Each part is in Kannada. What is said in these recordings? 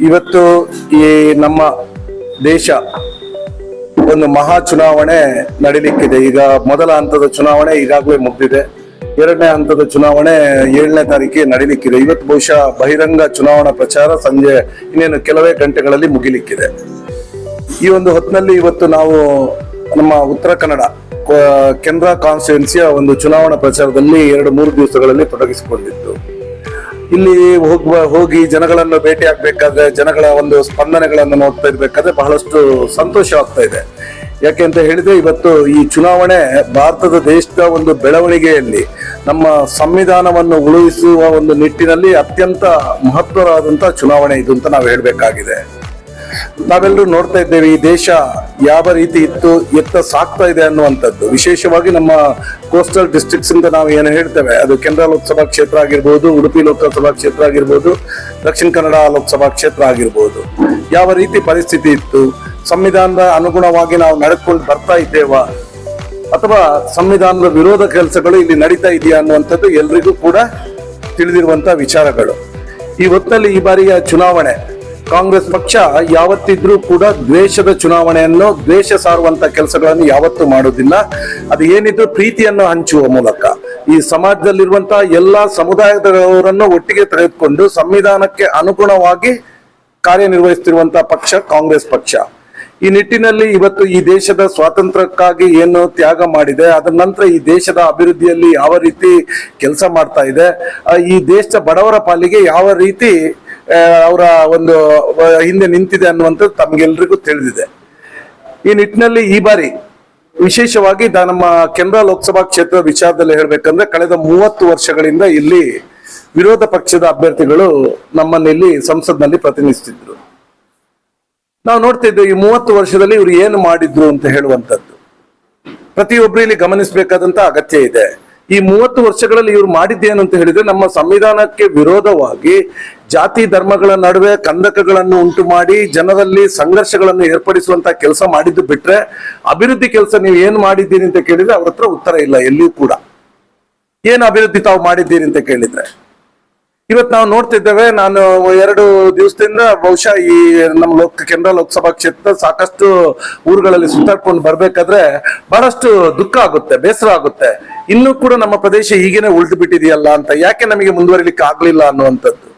ಇವತ್ತು ಈ ನಮ್ಮ ದೇಶ ಒಂದು ಮಹಾ ಚುನಾವಣೆ ನಡೀಲಿಕ್ಕಿದೆ. ಈಗ ಮೊದಲ ಹಂತದ ಚುನಾವಣೆ ಈಗಾಗಲೇ ಮುಗಿದಿದೆ. ಎರಡನೇ ಹಂತದ ಚುನಾವಣೆ ಏಳನೇ ತಾರೀಕಿಗೆ ನಡೀಲಿಕ್ಕಿದೆ. ಇವತ್ತು ಬಹುಶಃ ಬಹಿರಂಗ ಚುನಾವಣಾ ಪ್ರಚಾರ ಸಂಜೆ ಇನ್ನೇನು ಕೆಲವೇ ಗಂಟೆಗಳಲ್ಲಿ ಮುಗಿಲಿಕ್ಕಿದೆ. ಈ ಒಂದು ಹೊತ್ತಿನಲ್ಲಿ ಇವತ್ತು ನಾವು ನಮ್ಮ ಉತ್ತರ ಕನ್ನಡ ಕೆನರಾ ಕಾನ್ಸ್ಟಿಟ್ಯೂನ್ಸಿಯ ಒಂದು ಚುನಾವಣಾ ಪ್ರಚಾರದಲ್ಲಿ ಎರಡು ಮೂರು ದಿವಸಗಳಲ್ಲಿ ತೊಡಗಿಸಿಕೊಂಡಿದ್ದು. ಇಲ್ಲಿ ಹೋಗುವ, ಹೋಗಿ ಜನಗಳನ್ನು ಭೇಟಿ ಆಗ್ಬೇಕಾದ್ರೆ ಜನಗಳ ಒಂದು ಸ್ಪಂದನೆಗಳನ್ನು ನೋಡ್ತಾ ಇರ್ಬೇಕಾದ್ರೆ ಬಹಳಷ್ಟು ಸಂತೋಷ ಆಗ್ತಾ ಇದೆ. ಯಾಕೆ ಅಂತ ಹೇಳಿದ್ರೆ ಇವತ್ತು ಈ ಚುನಾವಣೆ ಭಾರತದ ದೇಶದ ಒಂದು ಬೆಳವಣಿಗೆಯಲ್ಲಿ, ನಮ್ಮ ಸಂವಿಧಾನವನ್ನು ಉಳಿಸುವ ಒಂದು ನಿಟ್ಟಿನಲ್ಲಿ ಅತ್ಯಂತ ಮಹತ್ವವಾದಂತಹ ಚುನಾವಣೆ ಇದು ಅಂತ ನಾವು ಹೇಳ್ಬೇಕಾಗಿದೆ. ನಾವೆಲ್ಲರೂ ನೋಡ್ತಾ ಇದ್ದೇವೆ, ಈ ದೇಶ ಯಾವ ರೀತಿ ಇತ್ತು, ಎತ್ತ ಸಾಕ್ತಾ ಇದೆ ಅನ್ನುವಂಥದ್ದು. ವಿಶೇಷವಾಗಿ ನಮ್ಮ ಕೋಸ್ಟಲ್ ಡಿಸ್ಟ್ರಿಕ್ಟ್ಸ್ ಇಂದ ನಾವು ಏನು ಹೇಳ್ತೇವೆ, ಅದು ಕೆನರಾ ಲೋಕಸಭಾ ಕ್ಷೇತ್ರ ಆಗಿರ್ಬೋದು, ಉಡುಪಿ ಲೋಕಸಭಾ ಕ್ಷೇತ್ರ ಆಗಿರ್ಬೋದು, ದಕ್ಷಿಣ ಕನ್ನಡ ಲೋಕಸಭಾ ಕ್ಷೇತ್ರ ಆಗಿರ್ಬೋದು. ಯಾವ ರೀತಿ ಪರಿಸ್ಥಿತಿ ಇತ್ತು, ಸಂವಿಧಾನದ ಅನುಗುಣವಾಗಿ ನಾವು ನಡೆದುಕೊಂಡು ಬರ್ತಾ ಇದ್ದೇವಾ, ಅಥವಾ ಸಂವಿಧಾನದ ವಿರೋಧ ಕೆಲಸಗಳು ಇಲ್ಲಿ ನಡೀತಾ ಇದೆಯಾ ಅನ್ನುವಂಥದ್ದು ಎಲ್ರಿಗೂ ಕೂಡ ತಿಳಿದಿರುವಂತಹ ವಿಚಾರಗಳು. ಈ ಹೊತ್ತಲ್ಲಿ ಈ ಬಾರಿಯ ಚುನಾವಣೆ ಕಾಂಗ್ರೆಸ್ ಪಕ್ಷ ಯಾವತ್ತಿದ್ರೂ ಕೂಡ ದ್ವೇಷದ ಚುನಾವಣೆಯನ್ನು ದ್ವೇಷ ಸಾರುವಂತ ಕೆಲಸಗಳನ್ನು ಯಾವತ್ತೂ ಮಾಡುವುದಿಲ್ಲ. ಅದು ಏನಿದ್ರು ಪ್ರೀತಿಯನ್ನು ಹಂಚುವ ಮೂಲಕ. ಈ ಸಮಾಜದಲ್ಲಿರುವಂತಹ ಎಲ್ಲಾ ಸಮುದಾಯದವರನ್ನು ಒಟ್ಟಿಗೆ ತೆಗೆದುಕೊಂಡು ಸಂವಿಧಾನಕ್ಕೆ ಅನುಗುಣವಾಗಿ ಕಾರ್ಯನಿರ್ವಹಿಸುತ್ತಿರುವಂತಹ ಪಕ್ಷ ಕಾಂಗ್ರೆಸ್ ಪಕ್ಷ. ಈ ನಿಟ್ಟಿನಲ್ಲಿ ಇವತ್ತು ಈ ದೇಶದ ಸ್ವಾತಂತ್ರ್ಯಕ್ಕಾಗಿ ಏನು ತ್ಯಾಗ ಮಾಡಿದೆ, ಅದರ ನಂತರ ಈ ದೇಶದ ಅಭಿವೃದ್ಧಿಯಲ್ಲಿ ಯಾವ ರೀತಿ ಕೆಲಸ ಮಾಡ್ತಾ ಇದೆ ಈ ದೇಶದ ಬಡವರ ಪಾಲಿಗೆ ಯಾವ ರೀತಿ ಅವರ ಒಂದು ಹಿಂದೆ ನಿಂತಿದೆ ಅನ್ನುವಂಥದ್ದು ತಮಗೆಲ್ರಿಗೂ ತಿಳಿದಿದೆ. ಈ ನಿಟ್ಟಿನಲ್ಲಿ ಈ ಬಾರಿ ವಿಶೇಷವಾಗಿ ನಮ್ಮ ಕೆನರಾ ಲೋಕಸಭಾ ಕ್ಷೇತ್ರದ ವಿಚಾರದಲ್ಲಿ ಹೇಳ್ಬೇಕಂದ್ರೆ ಕಳೆದ ಮೂವತ್ತು ವರ್ಷಗಳಿಂದ ಇಲ್ಲಿ ವಿರೋಧ ಪಕ್ಷದ ಅಭ್ಯರ್ಥಿಗಳು ನಮ್ಮನ್ನ ಇಲ್ಲಿ ಸಂಸತ್ನಲ್ಲಿ ಪ್ರತಿನಿಧಿಸುತ್ತಿದ್ರು ನಾವು ನೋಡ್ತಾ ಇದ್ದೇವೆ, ಈ ಮೂವತ್ತು ವರ್ಷದಲ್ಲಿ ಇವರು ಏನು ಮಾಡಿದ್ರು ಅಂತ ಹೇಳುವಂತದ್ದು ಪ್ರತಿಯೊಬ್ಬರು ಇಲ್ಲಿ ಗಮನಿಸಬೇಕಾದಂತ ಅಗತ್ಯ ಇದೆ. ಈ ಮೂವತ್ತು ವರ್ಷಗಳಲ್ಲಿ ಇವರು ಮಾಡಿದ್ದೇನು ಅಂತ ಹೇಳಿದ್ರೆ ನಮ್ಮ ಸಂವಿಧಾನಕ್ಕೆ ವಿರೋಧವಾಗಿ ಜಾತಿ ಧರ್ಮಗಳ ನಡುವೆ ಕಂದಕಗಳನ್ನು ಉಂಟು ಮಾಡಿ ಜನರಲ್ಲಿ ಸಂಘರ್ಷಗಳನ್ನು ಏರ್ಪಡಿಸುವಂತ ಕೆಲಸ ಮಾಡಿದ್ದು ಬಿಟ್ರೆ ಅಭಿವೃದ್ಧಿ ಕೆಲಸ ನೀವು ಏನ್ ಮಾಡಿದ್ದೀರಿ ಅಂತ ಕೇಳಿದ್ರೆ ಅವ್ರ ಹತ್ರ ಉತ್ತರ ಇಲ್ಲ, ಎಲ್ಲಿಯೂ ಕೂಡ. ಏನ್ ಅಭಿವೃದ್ಧಿ ತಾವು ಮಾಡಿದ್ದೀರಿ ಅಂತ ಕೇಳಿದ್ರೆ? ಇವತ್ತು ನಾವು ನೋಡ್ತಿದ್ದೇವೆ ನಾನು ಎರಡು ದಿವಸದಿಂದ ಬಹುಶಃ ಈ ನಮ್ಮ ಲೋಕ, ಕೇಂದ್ರ ಲೋಕಸಭಾ ಕ್ಷೇತ್ರ ಸಾಕಷ್ಟು ಊರುಗಳಲ್ಲಿ ಸುತ್ತಾಡ್ಕೊಂಡು ಬರ್ಬೇಕಾದ್ರೆ ಬಹಳಷ್ಟು ದುಃಖ ಆಗುತ್ತೆ, ಬೇಸರ ಆಗುತ್ತೆ. ಇನ್ನೂ ಕೂಡ ನಮ್ಮ ಪ್ರದೇಶ ಈಗೇನೆ ಉಳಿದು ಬಿಟ್ಟಿದೆಯಲ್ಲ ಅಂತ. ಯಾಕೆ ನಮಗೆ ಮುಂದುವರಿಲಿಕ್ಕೆ ಆಗ್ಲಿಲ್ಲ ಅನ್ನುವಂಥದ್ದು?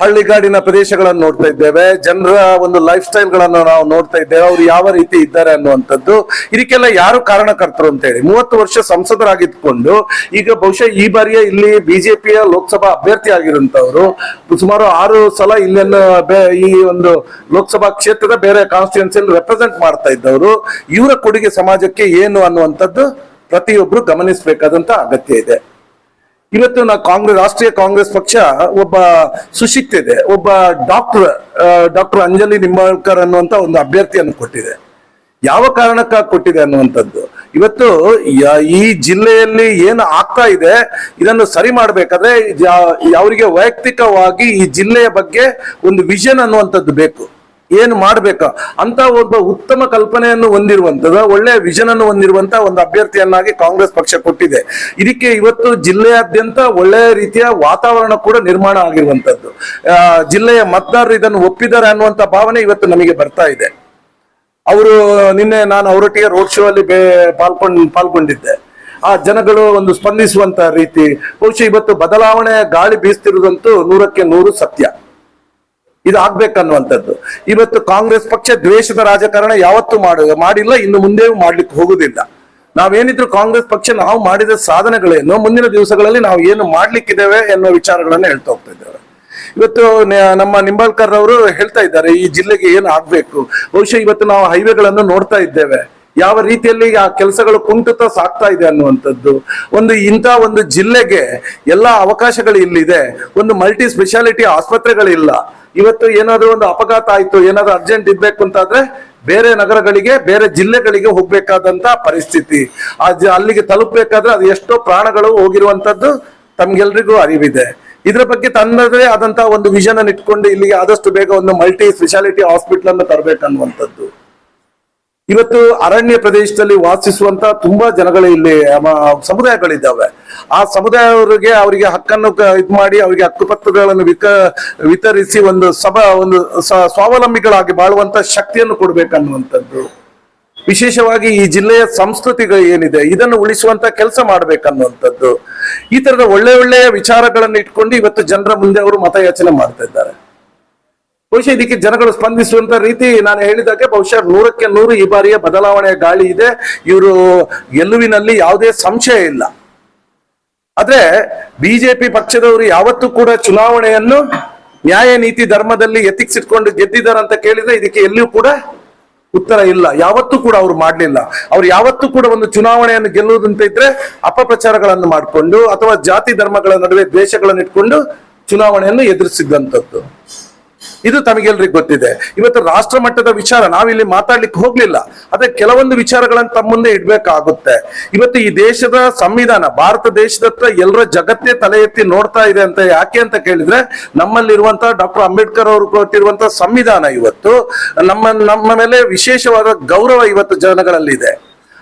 ಹಳ್ಳಿಗಾಡಿನ ಪ್ರದೇಶಗಳನ್ನು ನೋಡ್ತಾ ಇದ್ದೇವೆ. ಜನರ ಒಂದು ಲೈಫ್ ಸ್ಟೈಲ್ಗಳನ್ನು ನಾವು ನೋಡ್ತಾ ಇದ್ದೇವೆ. ಅವ್ರು ಯಾವ ರೀತಿ ಇದ್ದಾರೆ ಅನ್ನುವಂಥದ್ದು. ಇದಕ್ಕೆಲ್ಲ ಯಾರು ಕಾರಣಕರ್ತರು ಅಂತ ಹೇಳಿ ಮೂವತ್ತು ವರ್ಷ ಸಂಸದರಾಗಿದ್ಕೊಂಡು ಈಗ ಬಹುಶಃ ಈ ಬಾರಿಯ ಇಲ್ಲಿ ಬಿಜೆಪಿಯ ಲೋಕಸಭಾ ಅಭ್ಯರ್ಥಿ ಆಗಿರುವಂತವ್ರು ಸುಮಾರು ಆರು ಸಲ ಇಲ್ಲೆಲ್ಲ ಬೇ- ಈ ಒಂದು ಲೋಕಸಭಾ ಕ್ಷೇತ್ರದ ಬೇರೆ ಕಾನ್ಸ್ಟಿಟ್ಯೂನ್ಸಿಯಲ್ಲಿ ರೆಪ್ರೆಸೆಂಟ್ ಮಾಡ್ತಾ ಇದ್ದವರು. ಇವರ ಕೊಡುಗೆ ಸಮಾಜಕ್ಕೆ ಏನು ಅನ್ನುವಂಥದ್ದು ಪ್ರತಿಯೊಬ್ರು ಗಮನಿಸಬೇಕಾದಂತ ಅಗತ್ಯ ಇದೆ. ಇವತ್ತು ನಾ ಕಾಂಗ್ರೆಸ್ ರಾಷ್ಟ್ರೀಯ ಕಾಂಗ್ರೆಸ್ ಪಕ್ಷ ಒಬ್ಬ ಸುಶಿಕ್ತ ಇದೆ ಒಬ್ಬ ಡಾಕ್ಟರ್ ಡಾಕ್ಟರ್ ಅಂಜಲಿ ನಿಂಬಾಳ್ಕರ್ ಅನ್ನುವಂತ ಒಂದು ಅಭ್ಯರ್ಥಿಯನ್ನು ಕೊಟ್ಟಿದೆ. ಯಾವ ಕಾರಣಕ್ಕಾಗಿ ಕೊಟ್ಟಿದೆ ಅನ್ನುವಂಥದ್ದು? ಇವತ್ತು ಈ ಜಿಲ್ಲೆಯಲ್ಲಿ ಏನು ಆಗ್ತಾ ಇದೆ, ಇದನ್ನು ಸರಿ ಮಾಡಬೇಕಾದ್ರೆ ಅವರಿಗೆ ವೈಯಕ್ತಿಕವಾಗಿ ಈ ಜಿಲ್ಲೆಯ ಬಗ್ಗೆ ಒಂದು ವಿಷನ್ ಅನ್ನುವಂಥದ್ದು ಬೇಕು. ಏನು ಮಾಡ್ಬೇಕ? ಅಂತ ಒಬ್ಬ ಉತ್ತಮ ಕಲ್ಪನೆಯನ್ನು ಹೊಂದಿರುವಂತದ, ಒಳ್ಳೆಯ ವಿಷನ್ ಅನ್ನು ಹೊಂದಿರುವಂತ ಒಂದು ಅಭ್ಯರ್ಥಿಯನ್ನಾಗಿ ಕಾಂಗ್ರೆಸ್ ಪಕ್ಷ ಕೊಟ್ಟಿದೆ. ಇದಕ್ಕೆ ಇವತ್ತು ಜಿಲ್ಲೆಯಾದ್ಯಂತ ಒಳ್ಳೆಯ ರೀತಿಯ ವಾತಾವರಣ ಕೂಡ ನಿರ್ಮಾಣ ಆಗಿರುವಂತದ್ದು. ಜಿಲ್ಲೆಯ ಮತದಾರರು ಇದನ್ನು ಒಪ್ಪಿದ್ದಾರೆ ಅನ್ನುವಂತ ಭಾವನೆ ಇವತ್ತು ನಮಗೆ ಬರ್ತಾ ಇದೆ. ಅವರು, ನಿನ್ನೆ ನಾನು ಅವರೊಟ್ಟಿಗೆ ರೋಡ್ ಶೋ ಅಲ್ಲಿ ಪಾಲ್ಕೊಂಡ್, ಪಾಲ್ಗೊಂಡಿದ್ದೆ. ಆ ಜನಗಳು ಒಂದು ಸ್ಪಂದಿಸುವಂತ ರೀತಿ, ಬಹುಶಃ ಇವತ್ತು ಬದಲಾವಣೆ ಗಾಳಿ ಬೀಸ್ತಿರುವುದಂತೂ ನೂರಕ್ಕೆ ನೂರು ಸತ್ಯ. ಇದು ಆಗ್ಬೇಕನ್ನುವಂಥದ್ದು ಇವತ್ತು ಕಾಂಗ್ರೆಸ್ ಪಕ್ಷ ದ್ವೇಷದ ರಾಜಕಾರಣ ಯಾವತ್ತೂ ಮಾಡ, ಮಾಡಿಲ್ಲ, ಇನ್ನು ಮುಂದೆ ಮಾಡ್ಲಿಕ್ಕೆ ಹೋಗುದಿಲ್ಲ. ನಾವೇನಿದ್ರು ಕಾಂಗ್ರೆಸ್ ಪಕ್ಷ ನಾವು ಮಾಡಿದ ಸಾಧನೆಗಳೇನು, ಮುಂದಿನ ದಿವಸಗಳಲ್ಲಿ ನಾವು ಏನು ಮಾಡ್ಲಿಕ್ಕಿದ್ದೇವೆ ಎನ್ನುವ ವಿಚಾರಗಳನ್ನು ಹೇಳ್ತಾ ಹೋಗ್ತಾ ಇದ್ದೇವೆ. ಇವತ್ತು ನಮ್ಮ ನಿಂಬಾಳ್ಕರ್ ಅವರು ಹೇಳ್ತಾ ಇದ್ದಾರೆ, ಈ ಜಿಲ್ಲೆಗೆ ಏನು ಆಗ್ಬೇಕು? ಬಹುಶಃ ಇವತ್ತು ನಾವು ಹೈವೇಗಳನ್ನು ನೋಡ್ತಾ ಇದ್ದೇವೆ. ಯಾವ ರೀತಿಯಲ್ಲಿ ಆ ಕೆಲಸಗಳು ಕುಂಠಿತ ಸಾಗ್ತಾ ಇದೆ ಅನ್ನುವಂಥದ್ದು. ಒಂದು ಇಂಥ ಒಂದು ಜಿಲ್ಲೆಗೆ ಎಲ್ಲ ಅವಕಾಶಗಳು ಇಲ್ಲಿದೆ. ಒಂದು ಮಲ್ಟಿ ಸ್ಪೆಷಾಲಿಟಿ ಆಸ್ಪತ್ರೆಗಳಿಲ್ಲ. ಇವತ್ತು ಏನಾದರೂ ಒಂದು ಅಪಘಾತ ಆಯಿತು, ಏನಾದರೂ ಅರ್ಜೆಂಟ್ ಇರಬೇಕು ಅಂತಾದ್ರೆ ಬೇರೆ ನಗರಗಳಿಗೆ, ಬೇರೆ ಜಿಲ್ಲೆಗಳಿಗೆ ಹೋಗ್ಬೇಕಾದಂತ ಪರಿಸ್ಥಿತಿ. ಆ ಅಲ್ಲಿಗೆ ತಲುಪಬೇಕಾದ್ರೆ ಅದು ಎಷ್ಟೋ ಪ್ರಾಣಗಳು ಹೋಗಿರುವಂತದ್ದು ತಮ್ಗೆಲ್ರಿಗೂ ಅರಿವಿದೆ. ಇದರ ಬಗ್ಗೆ ತನ್ನದೇ ಆದಂತಹ ಒಂದು ವಿಷನ್ ಅನ್ನು ಇಟ್ಕೊಂಡು ಇಲ್ಲಿಗೆ ಆದಷ್ಟು ಬೇಗ ಒಂದು ಮಲ್ಟಿ ಸ್ಪೆಷಾಲಿಟಿ ಹಾಸ್ಪಿಟಲ್ ಅನ್ನು ತರಬೇಕನ್ನುವಂಥದ್ದು ಇವತ್ತು ಅರಣ್ಯ ಪ್ರದೇಶದಲ್ಲಿ ವಾಸಿಸುವಂತ ತುಂಬಾ ಜನಗಳು ಇಲ್ಲಿ ಸಮುದಾಯಗಳಿದ್ದಾವೆ. ಆ ಸಮುದಾಯವರಿಗೆ ಅವರಿಗೆ ಹಕ್ಕನ್ನು ಇದ್ ಮಾಡಿ ಅವರಿಗೆ ಹಕ್ಕುಪತ್ರಗಳನ್ನು ವಿಕ, ವಿತರಿಸಿ ಒಂದು ಸಭಾ, ಒಂದು ಸ್ವಾವಲಂಬಿಗಳಾಗಿ ಬಾಳುವಂತ ಶಕ್ತಿಯನ್ನು ಕೊಡ್ಬೇಕನ್ನುವಂಥದ್ದು. ವಿಶೇಷವಾಗಿ ಈ ಜಿಲ್ಲೆಯ ಸಂಸ್ಕೃತಿಗಳು ಏನಿದೆ, ಇದನ್ನು ಉಳಿಸುವಂತ ಕೆಲಸ ಮಾಡ್ಬೇಕನ್ನುವಂಥದ್ದು. ಈ ತರದ ಒಳ್ಳೆ ಒಳ್ಳೆಯ ವಿಚಾರಗಳನ್ನು ಇಟ್ಕೊಂಡು ಇವತ್ತು ಜನರ ಮುಂದೆ ಅವರು ಮತಯಾಚನೆ ಮಾಡ್ತಾ ಇದ್ದಾರೆ. ಬಹುಶಃ ಇದಕ್ಕೆ ಜನಗಳು ಸ್ಪಂದಿಸುವಂತ ರೀತಿ ನಾನು ಹೇಳಿದಾಗೆ ಬಹುಶಃ ನೂರಕ್ಕೆ ನೂರು ಈ ಬಾರಿಯ ಬದಲಾವಣೆಯ ಗಾಳಿ ಇದೆ. ಇವರು ಗೆಲುವಿನಲ್ಲಿ ಯಾವುದೇ ಸಂಶಯ ಇಲ್ಲ. ಆದ್ರೆ ಬಿಜೆಪಿ ಪಕ್ಷದವರು ಯಾವತ್ತೂ ಕೂಡ ಚುನಾವಣೆಯನ್ನು ನ್ಯಾಯ ನೀತಿ ಧರ್ಮದಲ್ಲಿ ಎತ್ತಿಕ್ಸ್ ಇಟ್ಕೊಂಡು ಗೆದ್ದಿದ್ದಾರೆ ಅಂತ ಕೇಳಿದ್ರೆ ಇದಕ್ಕೆ ಎಲ್ಲಿಯೂ ಕೂಡ ಉತ್ತರ ಇಲ್ಲ. ಯಾವತ್ತೂ ಕೂಡ ಅವ್ರು ಮಾಡಲಿಲ್ಲ. ಅವ್ರು ಯಾವತ್ತೂ ಕೂಡ ಒಂದು ಚುನಾವಣೆಯನ್ನು ಗೆಲ್ಲುವುದಂತ ಇದ್ರೆ ಅಪಪ್ರಚಾರಗಳನ್ನು ಮಾಡಿಕೊಂಡು ಅಥವಾ ಜಾತಿ ಧರ್ಮಗಳ ನಡುವೆ ದ್ವೇಷಗಳನ್ನು ಇಟ್ಕೊಂಡು ಚುನಾವಣೆಯನ್ನು ಎದುರಿಸಿದ್ದಂಥದ್ದು ಇದು ತಮಗೆಲ್ರಿಗೂ ಗೊತ್ತಿದೆ. ಇವತ್ತು ರಾಷ್ಟ್ರ ಮಟ್ಟದ ವಿಚಾರ ನಾವಿಲ್ಲಿ ಮಾತಾಡ್ಲಿಕ್ಕೆ ಹೋಗ್ಲಿಲ್ಲ. ಆದ್ರೆ ಕೆಲವೊಂದು ವಿಚಾರಗಳನ್ನು ತಮ್ಮ ಮುಂದೆ ಇಡ್ಬೇಕಾಗುತ್ತೆ. ಇವತ್ತು ಈ ದೇಶದ ಸಂವಿಧಾನ, ಭಾರತ ದೇಶದತ್ತ ಎಲ್ಲರ ಜಗತ್ತೇ ತಲೆ ಎತ್ತಿ ನೋಡ್ತಾ ಇದೆ ಅಂತ ಯಾಕೆ ಅಂತ ಕೇಳಿದ್ರೆ ನಮ್ಮಲ್ಲಿರುವಂತಹ ಡಾಕ್ಟರ್ ಅಂಬೇಡ್ಕರ್ ಅವರು ಕೊಟ್ಟಿರುವಂತಹ ಸಂವಿಧಾನ ಇವತ್ತು, ನಮ್ಮ ನಮ್ಮ ಮೇಲೆ ವಿಶೇಷವಾದ ಗೌರವ ಇವತ್ತು ಜನಗಳಲ್ಲಿದೆ.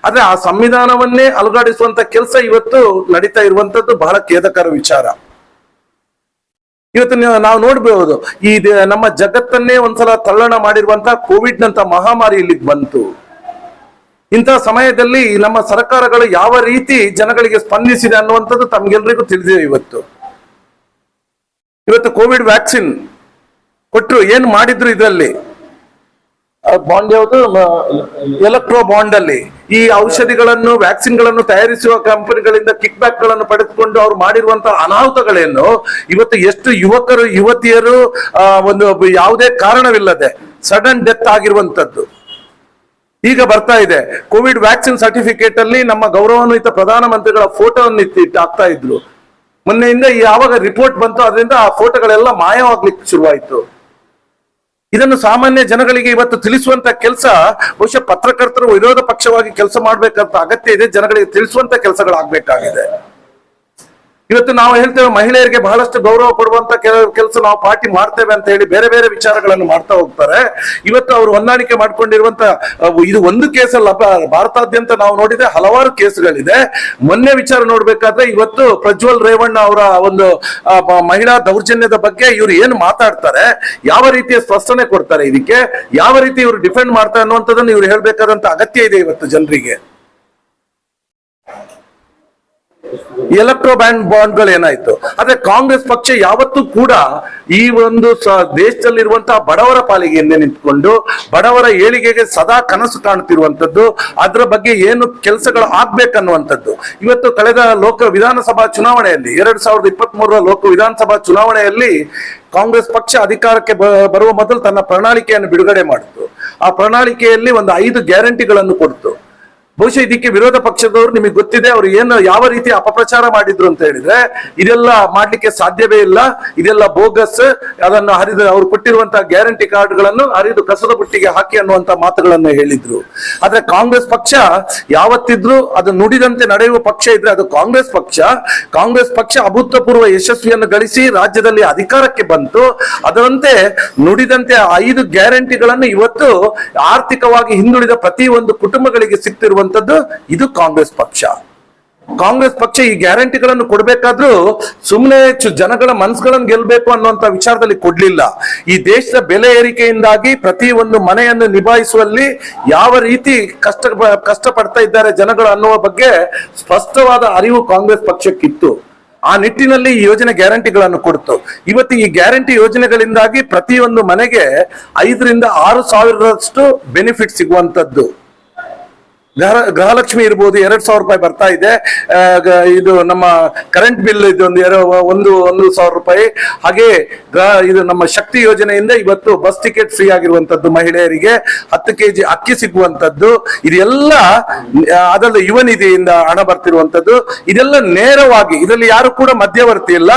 ಆದ್ರೆ ಆ ಸಂವಿಧಾನವನ್ನೇ ಅಲುಗಾಡಿಸುವಂತ ಕೆಲಸ ಇವತ್ತು ನಡೀತಾ ಇರುವಂತದ್ದು ಬಹಳ ಖೇದಕರ ವಿಚಾರ. ಇವತ್ತು ನಾವು ನೋಡಬಹುದು ಈ ನಮ್ಮ ಜಗತ್ತನ್ನೇ ಒಂದ್ಸಲ ತಲ್ಲಣ ಮಾಡಿರುವಂತಹ ಕೋವಿಡ್ ನಂತ ಮಹಾಮಾರಿ ಇಲ್ಲಿಗೆ ಬಂತು. ಇಂತಹ ಸಮಯದಲ್ಲಿ ನಮ್ಮ ಸರ್ಕಾರಗಳು ಯಾವ ರೀತಿ ಜನಗಳಿಗೆ ಸ್ಪಂದಿಸಿದೆ ಅನ್ನುವಂಥದ್ದು ತಮ್ಗೆಲ್ರಿಗೂ ತಿಳಿದಿದೆ ಇವತ್ತು. ಇವತ್ತು ಕೋವಿಡ್ ವ್ಯಾಕ್ಸಿನ್ ಕೊಟ್ಟರು ಏನ್ ಮಾಡಿದ್ರು ಇದರಲ್ಲಿ? ಬಾಂಡ್ ಯಾವುದು? ಎಲೆಕ್ಟ್ರೋ ಬಾಂಡ್ ಅಲ್ಲಿ. ಈ ಔಷಧಿಗಳನ್ನು ವ್ಯಾಕ್ಸಿನ್ಗಳನ್ನು ತಯಾರಿಸುವ ಕಂಪನಿಗಳಿಂದ ಕಿಕ್ ಬ್ಯಾಕ್ಗಳನ್ನು ಪಡೆದುಕೊಂಡು ಅವ್ರು ಮಾಡಿರುವಂತಹ ಅನಾಹುತಗಳೇನು? ಇವತ್ತು ಎಷ್ಟು ಯುವಕರು, ಯುವತಿಯರು ಒಂದು ಯಾವುದೇ ಕಾರಣವಿಲ್ಲದೆ ಸಡನ್ ಡೆತ್ ಆಗಿರುವಂತದ್ದು ಈಗ ಬರ್ತಾ ಇದೆ. ಕೋವಿಡ್ ವ್ಯಾಕ್ಸಿನ್ ಸರ್ಟಿಫಿಕೇಟ್ ಅಲ್ಲಿ ನಮ್ಮ ಗೌರವಾನ್ವಿತ ಪ್ರಧಾನಮಂತ್ರಿಗಳ ಫೋಟೋವನ್ನು ಇಟ್ಟಿಟ್ಟು ಹಾಕ್ತಾ ಇದ್ರು. ಮೊನ್ನೆಯಿಂದ ಯಾವಾಗ ರಿಪೋರ್ಟ್ ಬಂತು, ಅದರಿಂದ ಆ ಫೋಟೋಗಳೆಲ್ಲ ಮಾಯವಾಗ್ಲಿಕ್ಕೆ ಶುರುವಾಯಿತು. ಇದನ್ನು ಸಾಮಾನ್ಯ ಜನಗಳಿಗೆ ಇವತ್ತು ತಿಳಿಸುವಂತ ಕೆಲಸ ಬಹುಶಃ ಪತ್ರಕರ್ತರು ವಿರೋಧ ಪಕ್ಷವಾಗಿ ಕೆಲಸ ಮಾಡಬೇಕಂತ ಅಗತ್ಯ ಇದೆ. ಜನಗಳಿಗೆ ತಿಳಿಸುವಂತ ಕೆಲಸಗಳಾಗಬೇಕಾಗಿದೆ. ಇವತ್ತು ನಾವು ಹೇಳ್ತೇವೆ ಮಹಿಳೆಯರಿಗೆ ಬಹಳಷ್ಟು ಗೌರವ ಕೊಡುವಂತ ಕೆಲಸ ನಾವು ಪಾರ್ಟಿ ಮಾಡ್ತೇವೆ ಅಂತ ಹೇಳಿ ಬೇರೆ ಬೇರೆ ವಿಚಾರಗಳನ್ನು ಮಾಡ್ತಾ ಹೋಗ್ತಾರೆ. ಇವತ್ತು ಅವರು ಹೊಂದಾಣಿಕೆ ಮಾಡ್ಕೊಂಡಿರುವಂತ ಇದು ಒಂದು ಕೇಸಲ್ಲ ಭಾರತಾದ್ಯಂತ ನಾವು ನೋಡಿದ್ರೆ ಹಲವಾರು ಕೇಸ್ಗಳಿದೆ. ಮೊನ್ನೆ ವಿಚಾರ ನೋಡ್ಬೇಕಾದ್ರೆ ಇವತ್ತು ಪ್ರಜ್ವಲ್ ರೇವಣ್ಣ ಅವರ ಒಂದು ಮಹಿಳಾ ದೌರ್ಜನ್ಯದ ಬಗ್ಗೆ ಇವರು ಏನು ಮಾತಾಡ್ತಾರೆ, ಯಾವ ರೀತಿಯ ಸ್ಪಷ್ಟನೆ ಕೊಡ್ತಾರೆ ಇದಕ್ಕೆ, ಯಾವ ರೀತಿ ಇವರು ಡಿಫೆಂಡ್ ಮಾಡ್ತಾರೆ ಅನ್ನುವಂಥದ್ದನ್ನು ಇವ್ರು ಹೇಳ್ಬೇಕಾದಂತ ಅಗತ್ಯ ಇದೆ ಇವತ್ತು ಜನರಿಗೆ. ಎಲೆಕ್ಟ್ರೋ ಬ್ಯಾಂಡ್ ಬಾಂಡ್ಗಳು ಏನಾಯ್ತು? ಆದ್ರೆ ಕಾಂಗ್ರೆಸ್ ಪಕ್ಷ ಯಾವತ್ತೂ ಕೂಡ ಈ ಒಂದು ದೇಶದಲ್ಲಿರುವಂತಹ ಬಡವರ ಪಾಲಿಗೆ ಹಿಂದೆ ನಿಂತ್ಕೊಂಡು, ಬಡವರ ಏಳಿಗೆಗೆ ಸದಾ ಕನಸು ಕಾಣುತ್ತಿರುವಂತದ್ದು ಅದರ ಬಗ್ಗೆ ಏನು ಕೆಲಸಗಳು ಆಗ್ಬೇಕನ್ನುವಂಥದ್ದು. ಇವತ್ತು ಕಳೆದ ಲೋಕ ವಿಧಾನಸಭಾ ಚುನಾವಣೆಯಲ್ಲಿ, ಎರಡ್ ಸಾವಿರದ ಇಪ್ಪತ್ತ್ ಮೂರರ ಲೋಕ ವಿಧಾನಸಭಾ ಚುನಾವಣೆಯಲ್ಲಿ ಕಾಂಗ್ರೆಸ್ ಪಕ್ಷ ಅಧಿಕಾರಕ್ಕೆ ಬರುವ ಮೊದಲು ತನ್ನ ಪ್ರಣಾಳಿಕೆಯನ್ನು ಬಿಡುಗಡೆ ಮಾಡಿತು. ಆ ಪ್ರಣಾಳಿಕೆಯಲ್ಲಿ ಒಂದು ಐದು ಗ್ಯಾರಂಟಿಗಳನ್ನು ಕೊಡ್ತು. ಬಹುಶಃ ಇದಕ್ಕೆ ವಿರೋಧ ಪಕ್ಷದವರು ನಿಮಗೆ ಗೊತ್ತಿದೆ, ಅವರು ಏನು, ಯಾವ ರೀತಿ ಅಪಪ್ರಚಾರ ಮಾಡಿದ್ರು ಅಂತ ಹೇಳಿದ್ರೆ, ಇದೆಲ್ಲ ಮಾಡ್ಲಿಕ್ಕೆ ಸಾಧ್ಯವೇ ಇಲ್ಲ. ಇದೆಲ್ಲ ಬೋಗಸ್, ಅದನ್ನು ಹರಿದು, ಅವ್ರು ಕೊಟ್ಟಿರುವಂತಹ ಗ್ಯಾರಂಟಿ ಕಾರ್ಡ್ಗಳನ್ನು ಹರಿದು ಕಸದ ಬುಟ್ಟಿಗೆ ಹಾಕಿ ಅನ್ನುವಂತ ಮಾತುಗಳನ್ನು ಹೇಳಿದ್ರು. ಆದ್ರೆ ಕಾಂಗ್ರೆಸ್ ಪಕ್ಷ ಯಾವತ್ತಿದ್ರು ಅದು ನುಡಿದಂತೆ ನಡೆಯುವ ಪಕ್ಷ ಇದ್ರೆ ಅದು ಕಾಂಗ್ರೆಸ್ ಪಕ್ಷ. ಕಾಂಗ್ರೆಸ್ ಪಕ್ಷ ಅಭೂತಪೂರ್ವ ಯಶಸ್ವಿಯನ್ನು ಗಳಿಸಿ ರಾಜ್ಯದಲ್ಲಿ ಅಧಿಕಾರಕ್ಕೆ ಬಂತು. ಅದರಂತೆ ನುಡಿದಂತೆ ಐದು ಗ್ಯಾರಂಟಿಗಳನ್ನು ಇವತ್ತು ಆರ್ಥಿಕವಾಗಿ ಹಿಂದುಳಿದ ಪ್ರತಿ ಒಂದು ಕುಟುಂಬಗಳಿಗೆ ಸಿಗ್ತಿರುವಂತದ್ದು ಇದು ಕಾಂಗ್ರೆಸ್ ಪಕ್ಷ. ಕಾಂಗ್ರೆಸ್ ಪಕ್ಷ ಈ ಗ್ಯಾರಂಟಿಗಳನ್ನು ಕೊಡ್ಬೇಕಾದ್ರೂ ಸುಮ್ಮನೆ ಜನಗಳ ಮನಸ್ಸುಗಳನ್ನು ಗೆಲ್ಲಬೇಕು ಅನ್ನುವಂತ ವಿಚಾರದಲ್ಲಿ ಕೊಡ್ಲಿಲ್ಲ. ಈ ದೇಶದ ಬೆಲೆ ಏರಿಕೆಯಿಂದಾಗಿ ಪ್ರತಿ ಒಂದು ಮನೆಯನ್ನು ನಿಭಾಯಿಸುವಲ್ಲಿ ಯಾವ ರೀತಿ ಕಷ್ಟ ಕಷ್ಟ ಪಡ್ತಾ ಇದ್ದಾರೆ ಜನಗಳು ಅನ್ನುವ ಬಗ್ಗೆ ಸ್ಪಷ್ಟವಾದ ಅರಿವು ಕಾಂಗ್ರೆಸ್ ಪಕ್ಷಕ್ಕಿತ್ತು. ಆ ನಿಟ್ಟಿನಲ್ಲಿ ಈ ಯೋಜನೆ ಗ್ಯಾರಂಟಿಗಳನ್ನು ಕೊಡ್ತು. ಇವತ್ತು ಈ ಗ್ಯಾರಂಟಿ ಯೋಜನೆಗಳಿಂದಾಗಿ ಪ್ರತಿಯೊಂದು ಮನೆಗೆ ಐದರಿಂದ ಆರು ಸಾವಿರದಷ್ಟು ಬೆನಿಫಿಟ್ ಸಿಗುವಂತದ್ದು ಗೃಹ ಗೃಹಲಕ್ಷ್ಮಿ ಇರ್ಬೋದು, ಎರಡ್ ಸಾವಿರ ರೂಪಾಯಿ ಬರ್ತಾ ಇದೆ. ಇದು ನಮ್ಮ ಕರೆಂಟ್ ಬಿಲ್ ಇದೊಂದು ಎರಡು, ಒಂದು ಒಂದು ಸಾವಿರ ರೂಪಾಯಿ. ಹಾಗೆ ಇದು ನಮ್ಮ ಶಕ್ತಿ ಯೋಜನೆಯಿಂದ ಇವತ್ತು ಬಸ್ ಟಿಕೆಟ್ ಫ್ರೀ ಆಗಿರುವಂತದ್ದು ಮಹಿಳೆಯರಿಗೆ, ಹತ್ತು ಕೆಜಿ ಅಕ್ಕಿ ಸಿಗುವಂತದ್ದು. ಇದೆಲ್ಲ ಅದಲ್ಲ ಯುವ ನಿಧಿಯಿಂದ ಹಣ ಬರ್ತಿರುವಂತದ್ದು. ಇದೆಲ್ಲ ನೇರವಾಗಿ, ಇದರಲ್ಲಿ ಯಾರು ಕೂಡ ಮಧ್ಯವರ್ತಿ ಇಲ್ಲ.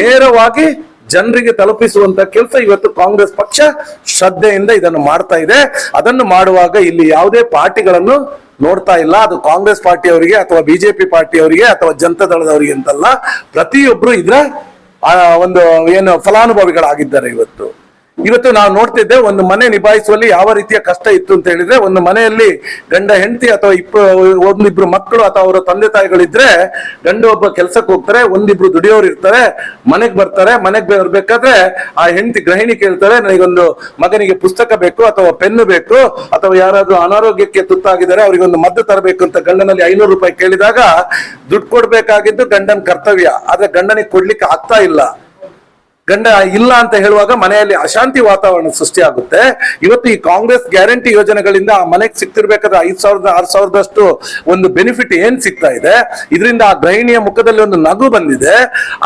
ನೇರವಾಗಿ ಜನರಿಗೆ ತಲುಪಿಸುವಂತ ಕೆಲಸ ಇವತ್ತು ಕಾಂಗ್ರೆಸ್ ಪಕ್ಷ ಶ್ರದ್ಧೆಯಿಂದ ಇದನ್ನು ಮಾಡ್ತಾ ಇದೆ. ಅದನ್ನು ಮಾಡುವಾಗ ಇಲ್ಲಿ ಯಾವುದೇ ಪಾರ್ಟಿಗಳನ್ನು ನೋಡ್ತಾ ಇಲ್ಲ. ಅದು ಕಾಂಗ್ರೆಸ್ ಪಾರ್ಟಿಯವರಿಗೆ ಅಥವಾ ಬಿಜೆಪಿ ಪಾರ್ಟಿಯವರಿಗೆ ಅಥವಾ ಜನತಾ ದಳದವರಿಗೆ ಅಂತಲ್ಲ, ಪ್ರತಿಯೊಬ್ರು ಇದ್ರ ಒಂದು, ಏನು ಫಲಾನುಭವಿಗಳಾಗಿದ್ದಾರೆ ಇವತ್ತು. ಇವತ್ತು ನಾವು ನೋಡ್ತಿದ್ದೆ ಒಂದು ಮನೆ ನಿಭಾಯಿಸುವಲ್ಲಿ ಯಾವ ರೀತಿಯ ಕಷ್ಟ ಇತ್ತು ಅಂತ ಹೇಳಿದ್ರೆ, ಒಂದು ಮನೆಯಲ್ಲಿ ಗಂಡ ಹೆಂಡತಿ ಅಥವಾ ಇಪ್ಪ, ಒಂದಿಬ್ರು ಮಕ್ಕಳು ಅಥವಾ ಅವರ ತಂದೆ ತಾಯಿಗಳಿದ್ರೆ ಗಂಡ ಒಬ್ಬ ಕೆಲ್ಸಕ್ಕೆ ಹೋಗ್ತಾರೆ, ಒಂದಿಬ್ರು ದುಡಿಯೋರು ಇರ್ತಾರೆ, ಮನೆಗೆ ಬರ್ತಾರೆ, ಮನೆಗೆ ಬರ್ಬೇಕಾದ್ರೆ ಆ ಹೆಂಡತಿ ಗೃಹಿಣಿ ಕೇಳ್ತಾರೆ, ನನಗೊಂದು ಮಗನಿಗೆ ಪುಸ್ತಕ ಬೇಕು ಅಥವಾ ಪೆನ್ನು ಬೇಕು, ಅಥವಾ ಯಾರಾದ್ರೂ ಅನಾರೋಗ್ಯಕ್ಕೆ ತುತ್ತಾಗಿದ್ದಾರೆ ಅವರಿಗೆ ಒಂದು ಮದ್ದು ತರಬೇಕು ಅಂತ ಗಂಡನಲ್ಲಿ ಐನೂರು ರೂಪಾಯಿ ಕೇಳಿದಾಗ ದುಡ್ಡು ಕೊಡ್ಬೇಕಾಗಿದ್ದು ಗಂಡನ ಕರ್ತವ್ಯ. ಆದ್ರೆ ಗಂಡನಿಗೆ ಕೊಡ್ಲಿಕ್ಕೆ ಆಗ್ತಾ ಇಲ್ಲ. ಗಂಡ ಇಲ್ಲ ಅಂತ ಹೇಳುವಾಗ ಮನೆಯಲ್ಲಿ ಅಶಾಂತಿ ವಾತಾವರಣ ಸೃಷ್ಟಿಯಾಗುತ್ತೆ. ಇವತ್ತು ಈ ಕಾಂಗ್ರೆಸ್ ಗ್ಯಾರಂಟಿ ಯೋಜನೆಗಳಿಂದ ಆ ಮನೆಗೆ ಸಿಕ್ತಿರ್ಬೇಕಾದ್ರೆ ಐದ್ ಸಾವಿರದ, ಆರ್ ಸಾವಿರದಷ್ಟು ಒಂದು ಬೆನಿಫಿಟ್ ಏನ್ ಸಿಗ್ತಾ ಇದೆ? ಇದರಿಂದ ಆ ಗೃಹಿಣಿಯ ಮುಖದಲ್ಲಿ ಒಂದು ನಗು ಬಂದಿದೆ.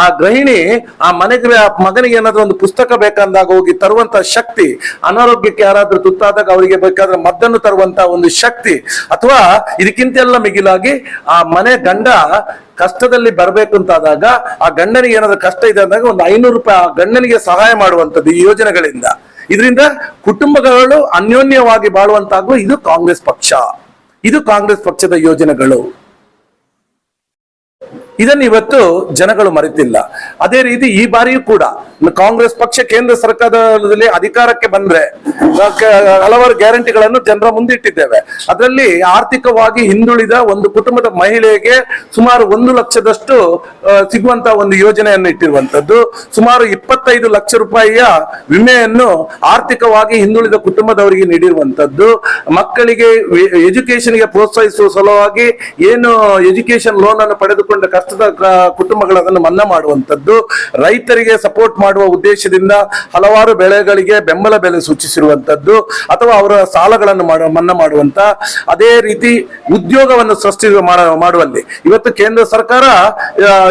ಆ ಗೃಹಿಣಿ ಆ ಮನೆಗೆ ಮಗನಿಗೆ ಏನಾದ್ರೂ ಒಂದು ಪುಸ್ತಕ ಬೇಕಂದಾಗ ಹೋಗಿ ತರುವಂತ ಶಕ್ತಿ, ಅನಾರೋಗ್ಯಕ್ಕೆ ಯಾರಾದ್ರೂ ತುತ್ತಾದಾಗ ಅವರಿಗೆ ಬೇಕಾದ್ರೆ ಮದ್ದನ್ನು ತರುವಂತ ಒಂದು ಶಕ್ತಿ, ಅಥವಾ ಇದಕ್ಕಿಂತೆಲ್ಲ ಮಿಗಿಲಾಗಿ ಆ ಮನೆ ಗಂಡ ಕಷ್ಟದಲ್ಲಿ ಬರಬೇಕು ಅಂತಾದಾಗ ಆ ಗಂಡನಿಗೆ ಏನಾದ್ರು ಕಷ್ಟ ಇದೆ ಅಂದಾಗ ಒಂದು ಐನೂರು ರೂಪಾಯಿ ಆ ಗಂಡನಿಗೆ ಸಹಾಯ ಮಾಡುವಂತದ್ದು ಈ ಯೋಜನೆಗಳಿಂದ. ಇದರಿಂದ ಕುಟುಂಬಗಳು ಅನ್ಯೋನ್ಯವಾಗಿ ಬಾಳುವಂತಾಗುವ ಇದು ಕಾಂಗ್ರೆಸ್ ಪಕ್ಷ. ಇದು ಕಾಂಗ್ರೆಸ್ ಪಕ್ಷದ ಯೋಜನೆಗಳು. ಇದನ್ನು ಇವತ್ತು ಜನಗಳು ಮರೆತಿಲ್ಲ. ಅದೇ ರೀತಿ ಈ ಬಾರಿಯೂ ಕೂಡ ಕಾಂಗ್ರೆಸ್ ಪಕ್ಷ ಕೇಂದ್ರ ಸರ್ಕಾರದಲ್ಲಿ ಅಧಿಕಾರಕ್ಕೆ ಬಂದ್ರೆ ಹಲವಾರು ಗ್ಯಾರಂಟಿಗಳನ್ನು ಜನರ ಮುಂದಿಟ್ಟಿದ್ದೇವೆ ಅದರಲ್ಲಿ ಆರ್ಥಿಕವಾಗಿ ಹಿಂದುಳಿದ ಒಂದು ಕುಟುಂಬದ ಮಹಿಳೆಗೆ ಸುಮಾರು ಒಂದು ಲಕ್ಷದಷ್ಟು ಸಿಗುವಂತಹ ಸಿಗುವಂತ ಒಂದು ಯೋಜನೆಯನ್ನು ಇಟ್ಟಿರುವಂತದ್ದು ಸುಮಾರು ಇಪ್ಪತ್ತೈದು ಲಕ್ಷ ರೂಪಾಯಿಯ ವಿಮೆಯನ್ನು ಆರ್ಥಿಕವಾಗಿ ಹಿಂದುಳಿದ ಕುಟುಂಬದವರಿಗೆ ನೀಡಿರುವಂತದ್ದು ಮಕ್ಕಳಿಗೆ ಎಜುಕೇಶನ್ಗೆ ಪ್ರೋತ್ಸಾಹಿಸುವ ಸಲುವಾಗಿ ಏನು ಎಜುಕೇಶನ್ ಲೋನ್ ಅನ್ನು ಪಡೆದುಕೊಂಡ ಕಷ್ಟದ ಕ- ಕುಟುಂಬಗಳು ಅದನ್ನು ಮನ್ನಾ ಮಾಡುವಂತದ್ದು ರೈತರಿಗೆ ಸಪೋರ್ಟ್ ಮಾಡುವ ಉದ್ದೇಶದಿಂದ ಹಲವಾರು ಬೆಳೆಗಳಿಗೆ ಬೆಂಬಲ ಬೆಲೆ ಸೂಚಿಸಿರುವಂತದ್ದು ಅಥವಾ ಅವರ ಸಾಲಗಳನ್ನು ಮಾಡ, ಮನ್ನಾ ಮಾಡುವಂತ ಅದೇ ರೀತಿ ಉದ್ಯೋಗವನ್ನು ಸೃಷ್ಟಿ ಮಾಡುವಲ್ಲಿ. ಇವತ್ತು ಕೇಂದ್ರ ಸರ್ಕಾರ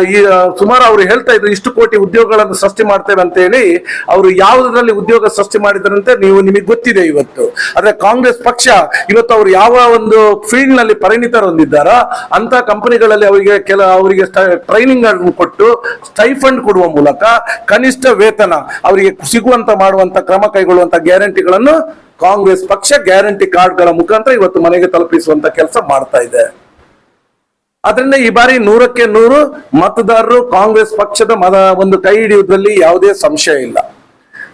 ಈ ಸುಮಾರು ಅವರು ಹೇಳ್ತಾ ಇದ್ರು, ಇಷ್ಟು ಕೋಟಿ ಉದ್ಯೋಗಗಳನ್ನು ಸೃಷ್ಟಿ ಮಾಡ್ತೇವೆ ಅಂತ ಹೇಳಿ. ಅವರು ಯಾವುದರಲ್ಲಿ ಉದ್ಯೋಗ ಸೃಷ್ಟಿ ಮಾಡಿದ್ರಂತೆ ನೀವು ನಿಮಗೆ ಗೊತ್ತಿದೆ ಇವತ್ತು. ಆದ್ರೆ ಕಾಂಗ್ರೆಸ್ ಪಕ್ಷ ಇವತ್ತು ಅವರು ಯಾವ ಒಂದು ಫೀಲ್ಡ್ನಲ್ಲಿ ಪರಿಣಿತರು ಅಂತ ಕಂಪನಿಗಳಲ್ಲಿ ಅವರಿಗೆ ಕೆಲ, ಅವರಿಗೆ ಟ್ರೈನಿಂಗ್ ಅನ್ನು ಕೊಟ್ಟು ಸ್ಟೈಫಂಡ್ ಕೊಡುವ ಮೂಲಕ ಕನಿಷ್ಠ ವೇತನ ಅವರಿಗೆ ಸಿಗುವಂತ ಮಾಡುವಂತ ಕ್ರಮ ಕೈಗೊಳ್ಳುವಂತ ಗ್ಯಾರಂಟಿಗಳನ್ನು ಕಾಂಗ್ರೆಸ್ ಪಕ್ಷ ಗ್ಯಾರಂಟಿ ಕಾರ್ಡ್ಗಳ ಮುಖಾಂತರ ಇವತ್ತು ಮನೆಗೆ ತಲುಪಿಸುವಂತ ಕೆಲಸ ಮಾಡ್ತಾ ಇದೆ. ಅದರಿಂದ ಈ ಬಾರಿ ನೂರಕ್ಕೆ ನೂರು ಮತದಾರರು ಕಾಂಗ್ರೆಸ್ ಪಕ್ಷದ ಮತ ಒಂದು ಕೈ ಹಿಡಿಯುವುದರಲ್ಲಿ ಯಾವುದೇ ಸಂಶಯ ಇಲ್ಲ.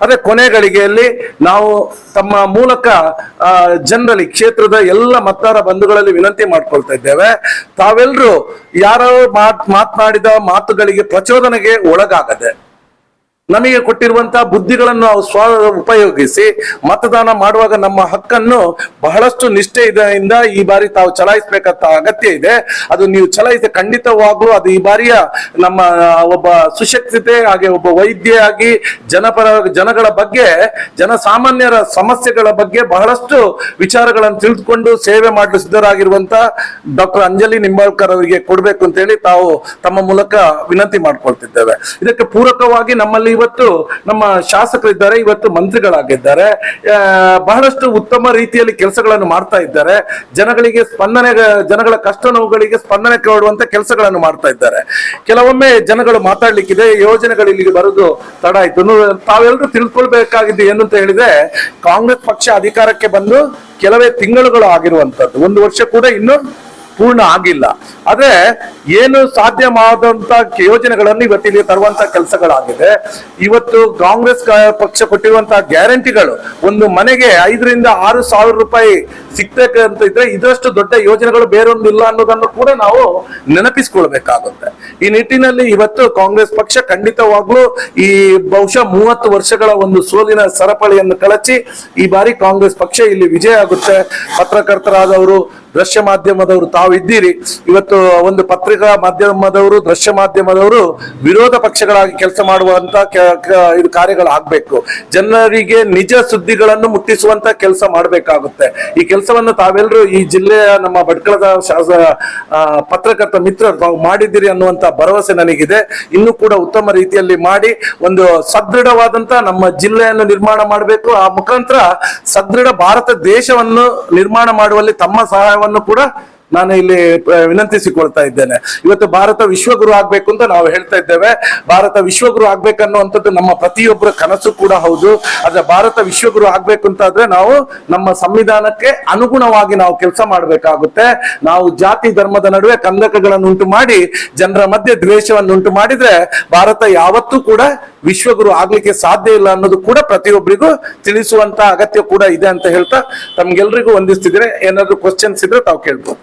ಅದೇ ಕೊನೆ ಗಳಿಗೆಯಲ್ಲಿ ನಾವು ತಮ್ಮ ಮೂಲಕ ಜನರಲ್ಲಿ, ಕ್ಷೇತ್ರದ ಎಲ್ಲ ಮತದಾರ ಬಂಧುಗಳಲ್ಲಿ ವಿನಂತಿ ಮಾಡ್ಕೊಳ್ತಾ ಇದ್ದೇವೆ. ತಾವೆಲ್ಲರೂ ಯಾರೋ ಮಾತ್, ಮಾತನಾಡಿದ ಮಾತುಗಳಿಗೆ ಪ್ರಚೋದನೆಗೆ ಒಳಗಾಗದೆ ನಮಗೆ ಕೊಟ್ಟಿರುವಂತಹ ಬುದ್ಧಿಗಳನ್ನು ಸ್ವ ಉಪಯೋಗಿಸಿ ಮತದಾನ ಮಾಡುವಾಗ ನಮ್ಮ ಹಕ್ಕನ್ನು ಬಹಳಷ್ಟು ನಿಷ್ಠೆಯಿಂದ ಈ ಬಾರಿ ತಾವು ಚಲಾಯಿಸಬೇಕಂತ ಅಗತ್ಯ ಇದೆ. ಅದು ನೀವು ಚಲಾಯಿಸಿ ಖಂಡಿತವಾಗ್ಲೂ ಅದು ಈ ಬಾರಿಯ ನಮ್ಮ ಒಬ್ಬ ಸುಶಕ್ತತೆ ಹಾಗೆ ಒಬ್ಬ ವೈದ್ಯೆಯಾಗಿ ಜನಪರ, ಜನಗಳ ಬಗ್ಗೆ, ಜನಸಾಮಾನ್ಯರ ಸಮಸ್ಯೆಗಳ ಬಗ್ಗೆ ಬಹಳಷ್ಟು ವಿಚಾರಗಳನ್ನು ತಿಳಿದುಕೊಂಡು ಸೇವೆ ಮಾಡಲು ಸಿದ್ಧರಾಗಿರುವಂತ ಡಾಕ್ಟರ್ ಅಂಜಲಿ ನಿಂಬಾಳ್ಕರ್ ಅವರಿಗೆ ಕೊಡಬೇಕು ಅಂತ ಹೇಳಿ ತಾವು ತಮ್ಮ ಮೂಲಕ ವಿನಂತಿ ಮಾಡ್ಕೊಳ್ತಿದ್ದೇವೆ. ಇದಕ್ಕೆ ಪೂರಕವಾಗಿ ನಮ್ಮಲ್ಲಿ ಇವತ್ತು ನಮ್ಮ ಶಾಸಕರಿದ್ದಾರೆ, ಇವತ್ತು ಮಂತ್ರಿಗಳಾಗಿದ್ದಾರೆ. ಬಹಳಷ್ಟು ಉತ್ತಮ ರೀತಿಯಲ್ಲಿ ಕೆಲಸಗಳನ್ನು ಮಾಡ್ತಾ ಇದ್ದಾರೆ. ಜನಗಳಿಗೆ ಸ್ಪಂದನೆ, ಜನಗಳ ಕಷ್ಟ ನೋವುಗಳಿಗೆ ಸ್ಪಂದನೆ ಕೊಡುವಂತ ಕೆಲಸಗಳನ್ನು ಮಾಡ್ತಾ ಇದ್ದಾರೆ. ಕೆಲವೊಮ್ಮೆ ಜನಗಳು ಮಾತಾಡ್ಲಿಕ್ಕಿದೆ, ಯೋಜನೆಗಳು ಇಲ್ಲಿಗೆ ಬರೋದು ತಡ ಆಯ್ತು. ತಾವೆಲ್ಲರೂ ತಿಳ್ಕೊಳ್ಬೇಕಾಗಿದ್ದು ಏನು ಅಂತ ಹೇಳಿದ್ರೆ, ಕಾಂಗ್ರೆಸ್ ಪಕ್ಷ ಅಧಿಕಾರಕ್ಕೆ ಬಂದು ಕೆಲವೇ ತಿಂಗಳುಗಳು ಆಗಿರುವಂತದ್ದು. ಒಂದು ವರ್ಷ ಕೂಡ ಇನ್ನು ಪೂರ್ಣ ಆಗಿಲ್ಲ. ಆದ್ರೆ ಏನು ಸಾಧ್ಯವಾದಂತ ಯೋಜನೆಗಳನ್ನು ಇವತ್ತಿಲ್ಲಿ ತರುವಂತ ಕೆಲಸಗಳಾಗಿದೆ. ಇವತ್ತು ಕಾಂಗ್ರೆಸ್ ಪಕ್ಷ ಕೊಟ್ಟಿರುವಂತಹ ಗ್ಯಾರಂಟಿಗಳು ಒಂದು ಮನೆಗೆ ಐದರಿಂದ ಆರು ಸಾವಿರ ರೂಪಾಯಿ ಸಿಗ್ತಕ್ಕಂತ ಇದ್ರೆ ಇದರಷ್ಟು ದೊಡ್ಡ ಯೋಜನೆಗಳು ಬೇರೊಂದಿಲ್ಲ ಅನ್ನೋದನ್ನು ಕೂಡ ನಾವು ನೆನಪಿಸ್ಕೊಳ್ಬೇಕಾಗುತ್ತೆ. ಈ ನಿಟ್ಟಿನಲ್ಲಿ ಇವತ್ತು ಕಾಂಗ್ರೆಸ್ ಪಕ್ಷ ಖಂಡಿತವಾಗ್ಲೂ ಈ ಬಹುಶಃ ಮೂವತ್ತು ವರ್ಷಗಳ ಒಂದು ಸೋಲಿನ ಸರಪಳಿಯನ್ನು ಕಳಚಿ ಈ ಬಾರಿ ಕಾಂಗ್ರೆಸ್ ಪಕ್ಷ ಇಲ್ಲಿ ವಿಜಯ ಆಗುತ್ತೆ. ಪತ್ರಕರ್ತರಾದವರು ದೃಶ್ಯ ಮಾಧ್ಯಮದವರು ತಾವು ಇದ್ದೀರಿ ಇವತ್ತು ಒಂದು ಪತ್ರಿಕಾ ಮಾಧ್ಯಮದವರು, ದೃಶ್ಯ ಮಾಧ್ಯಮದವರು ವಿರೋಧ ಪಕ್ಷಗಳಾಗಿ ಕೆಲಸ ಮಾಡುವಂತ ಇದು ಕಾರ್ಯಗಳು ಆಗ್ಬೇಕು. ಜನರಿಗೆ ನಿಜ ಸುದ್ದಿಗಳನ್ನು ಮುಟ್ಟಿಸುವಂತ ಕೆಲಸ ಮಾಡಬೇಕಾಗುತ್ತೆ. ಈ ಕೆಲಸವನ್ನು ತಾವೆಲ್ಲರೂ ಈ ಜಿಲ್ಲೆಯ ನಮ್ಮ ಭಟ್ಕಳದ ಶಾಸ ಪತ್ರಕರ್ತ ಮಿತ್ರರು ತಾವು ಮಾಡಿದ್ದೀರಿ ಅನ್ನುವಂತ ಭರವಸೆ ನನಗಿದೆ. ಇನ್ನೂ ಕೂಡ ಉತ್ತಮ ರೀತಿಯಲ್ಲಿ ಮಾಡಿ ಒಂದು ಸದೃಢವಾದಂತ ನಮ್ಮ ಜಿಲ್ಲೆಯನ್ನು ನಿರ್ಮಾಣ ಮಾಡಬೇಕು. ಆ ಮುಖಾಂತರ ಸದೃಢ ಭಾರತ ದೇಶವನ್ನು ನಿರ್ಮಾಣ ಮಾಡುವಲ್ಲಿ ತಮ್ಮ ಸಹಾಯವನ್ನು ಕೂಡ ನಾನು ಇಲ್ಲಿ ವಿನಂತಿಸಿಕೊಳ್ತಾ ಇದ್ದೇನೆ. ಇವತ್ತು ಭಾರತ ವಿಶ್ವಗುರು ಆಗ್ಬೇಕು ಅಂತ ನಾವು ಹೇಳ್ತಾ ಇದ್ದೇವೆ. ಭಾರತ ವಿಶ್ವಗುರು ಆಗ್ಬೇಕನ್ನುವಂಥದ್ದು ನಮ್ಮ ಪ್ರತಿಯೊಬ್ಬರ ಕನಸು ಕೂಡ ಹೌದು. ಆದ್ರೆ ಭಾರತ ವಿಶ್ವಗುರು ಆಗ್ಬೇಕು ಅಂತ ಆದ್ರೆ ನಾವು ನಮ್ಮ ಸಂವಿಧಾನಕ್ಕೆ ಅನುಗುಣವಾಗಿ ನಾವು ಕೆಲಸ ಮಾಡಬೇಕಾಗುತ್ತೆ. ನಾವು ಜಾತಿ ಧರ್ಮದ ನಡುವೆ ಕಂದಕಗಳನ್ನು ಉಂಟು ಮಾಡಿ, ಜನರ ಮಧ್ಯೆ ದ್ವೇಷವನ್ನು ಉಂಟು ಮಾಡಿದ್ರೆ ಭಾರತ ಯಾವತ್ತೂ ಕೂಡ ವಿಶ್ವಗುರು ಆಗ್ಲಿಕ್ಕೆ ಸಾಧ್ಯ ಇಲ್ಲ ಅನ್ನೋದು ಕೂಡ ಪ್ರತಿಯೊಬ್ಬರಿಗೂ ತಿಳಿಸುವಂತ ಅಗತ್ಯ ಕೂಡ ಇದೆ ಅಂತ ಹೇಳ್ತಾ ತಮ್ಗೆಲ್ರಿಗೂ ವಂದಿಸ್ತಿದ್ರೆ ಏನಾದ್ರು ಕ್ವಶನ್ಸ್ ಇದ್ರೆ ತಾವು ಕೇಳ್ಬೋದು.